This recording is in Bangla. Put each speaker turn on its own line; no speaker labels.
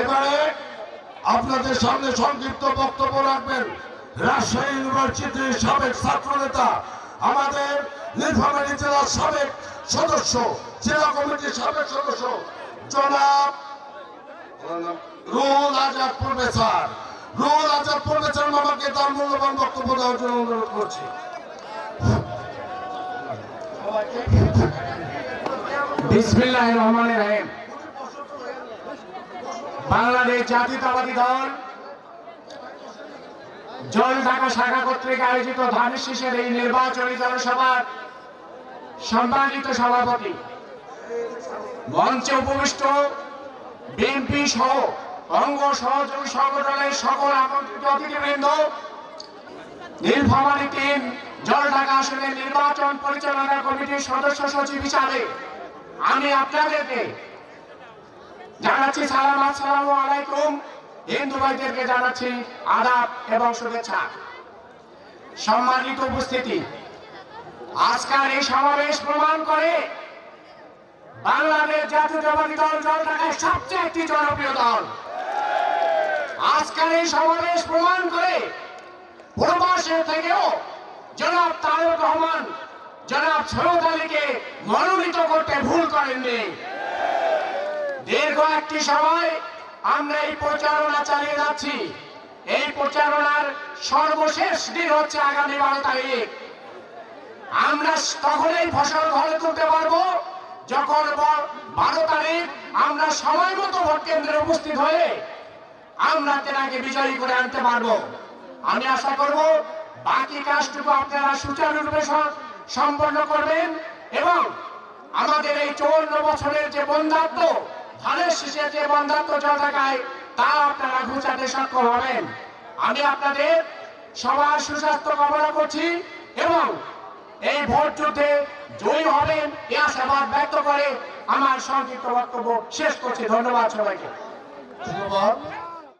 এবারে আপনাদের সামনে সংক্ষিপ্ত বক্তব্য রাখবেন রাজশাহী ইউনিভার্সিটির সাবেক ছাত্র নেতা আমাদের নীলফামারী জেলার সাবেক সদস্য, জেলা কমিটির সাবেক সদস্য, জনাব রুহুল আজাদ প্রফেসর। রুহুল আজাদ প্রফেসর মামাকে তার মূল্যবান বক্তব্য দেওয়ার জন্য অনুরোধ করছি।
বিসমিল্লাহ রহমান রহিম। বাংলাদেশ জাতীয়তাবাদী দল। জল ঢাকা শাখা কর্তৃক আয়োজিত ধানের শীষের এই নির্বাচনী জনসভার সম্মানিত সভাপতি, মঞ্চে উপবিষ্ট বিএনপি সহ অঙ্গ সহযোগী সংগঠনের সকল আমন্ত্রিত অতিথিবৃন্দ, নীলফামারী তিন জল ঢাকা আসনের নির্বাচন পরিচালনা কমিটির সদস্য সচিব হিসাবে আমি আপনাদেরকে জানাচ্ছি সালাম, আসসালামু আলাইকুম। হিন্দু ভাইদেরকে জানাচ্ছি আদাব এবং শুভেচ্ছা। সম্মানিত উপস্থিতি, আজকের এই সমাবেশ প্রমাণ করে বাংলাদেশ জাতীয়তাবাদী দল জল ঢাকায় সবচেয়ে একটি জনপ্রিয় দল। আজকের এই সমাবেশ প্রমাণ করে প্রবাসের থেকেও জনাব তারেক রহমান, জনাব সৈয়দ আলীকে মনোনীত করতে ভুল করেননি। একটি সময় আমরা এই প্রচারণা চালিয়ে যাচ্ছি। এই প্রচারণার সর্বশেষ দিন হচ্ছে আগামী বারো তারিখ। আমরা তখনই ফসল ঘরে তুলতে পারব, যখন বারো তারিখ আমরা সময় মতো ভোট কেন্দ্রে উপস্থিত হয়ে আমরা তেনাকে বিজয়ী করে আনতে পারব। আমি আশা করব বাকি কাজটুকু আপনারা সুচারুরূপে সম্পন্ন করবেন এবং আমাদের এই চৌন্ন বছরের যে বন্ধাত্ম ধানের শীষের যে বন্ধাত্ম থাকায় তা আপনারা ঘুচাতে সক্ষম হবেন। আমি আপনাদের সবার সুস্বাস্থ্য কামনা করছি এবং এই ভোট যুদ্ধে জয়ী হবেন এ আশাবাদ ব্যক্ত করে আমার সংক্ষিপ্ত বক্তব্য শেষ করছি। ধন্যবাদ সবাইকে।
ধন্যবাদ।